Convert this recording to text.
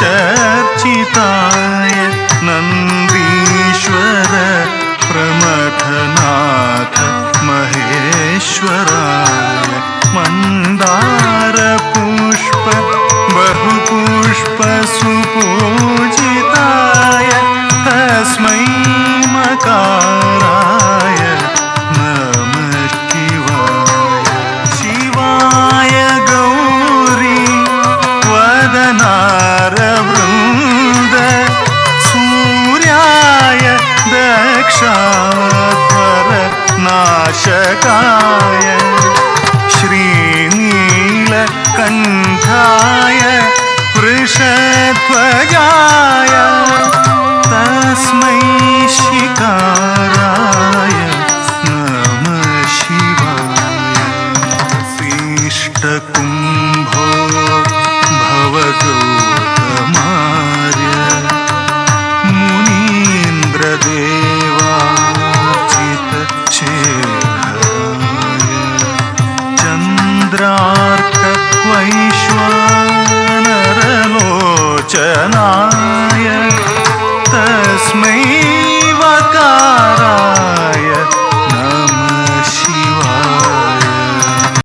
चर्चिताय नन्दीश्वर प्रमथनाथ महेश्वराय मन्दारपुष्प बहुपुष्प नाशकाय श्रीनीलकण्ठाय वृषध्वजाय तस्म शिकाराय नमः शिवाय। चन्द्रार्क वैश्वानरलोचना